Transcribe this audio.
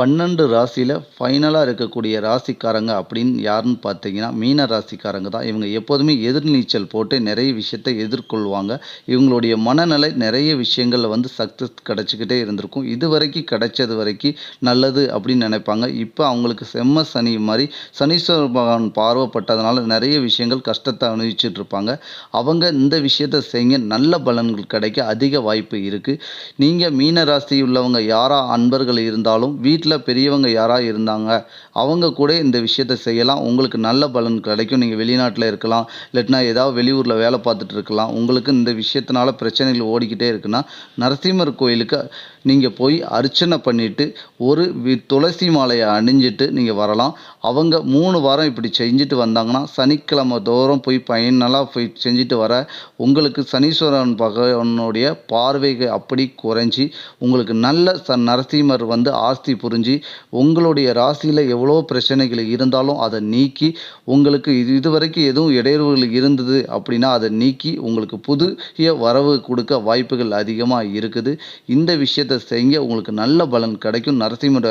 பன்னெண்டு ராசியில் ஃபைனலாக இருக்கக்கூடிய ராசிக்காரங்க அப்படின்னு யாருன்னு பார்த்தீங்கன்னா மீன ராசிக்காரங்க தான். இவங்க எப்போதுமே எதிர்நீச்சல் போட்டு நிறைய விஷயத்தை எதிர்கொள்வாங்க. இவங்களுடைய மனநிலை நிறைய விஷயங்களில் வந்து சக்ஸஸ் கிடச்சிக்கிட்டே இருந்திருக்கும். இது வரைக்கும் கிடைச்சது வரைக்கும் நல்லது அப்படின்னு நினைப்பாங்க. இப்போ அவங்களுக்கு செம்ம சனி மாதிரி சனீஸ்வர பகவான் பார்வைப்பட்டதுனால நிறைய விஷயங்கள் கஷ்டத்தை அனுபவிச்சுட்டு இருப்பாங்க. அவங்க இந்த விஷயத்தை செய்ய நல்ல பலன்கள் கிடைக்க அதிக வாய்ப்பு இருக்குது நீங்கள் மீன ராசி உள்ளவங்க யாரா அன்பர்கள் இருந்தாலும் வீட்டில் பெரியவங்க யாராக இருந்தாங்க அவங்க கூட இந்த விஷயத்தை செய்யலாம். உங்களுக்கு நல்ல பலன் கிடைக்கும். நீங்கள் வெளிநாட்டில் இருக்கலாம். இல்லாட்டினா ஏதாவது வெளியூரில் வேலை பார்த்துட்டு இருக்கலாம். உங்களுக்கு இந்த விஷயத்தினால பிரச்சனைகள் ஓடிக்கிட்டே இருக்குன்னா நரசிம்மர் கோயிலுக்கு நீங்கள் போய் அர்ச்சனை பண்ணிவிட்டு ஒரு வி துளசி மாலையை அணிஞ்சிட்டு நீங்கள் வரலாம். அவங்க மூணு வாரம் இப்படி செஞ்சுட்டு வந்தாங்கன்னா சனிக்கிழமை தோறும் போய் பயனெல்லாம் போய் செஞ்சுட்டு வர உங்களுக்கு சனீஸ்வரன் பகவானுடைய பார்வைகள் அப்படி குறைஞ்சி உங்களுக்கு நல்ல ச நரசிம்மர் வந்து ஆஸ்தி புரிஞ்சு உங்களுடைய ராசியில் எவ்வளோ பிரச்சனைகள் இருந்தாலும் அதை நீக்கி உங்களுக்கு இது இதுவரைக்கும் எதுவும் இடையூறுகள் இருந்தது அப்படின்னா அதை நீக்கி உங்களுக்கு புதிய வரவு கொடுக்க வாய்ப்புகள் அதிகமாக இருக்குது. இந்த விஷயத்தை செய்ய உங்களுக்கு நல்ல பலன் கிடைக்கும். நரசிம்மர்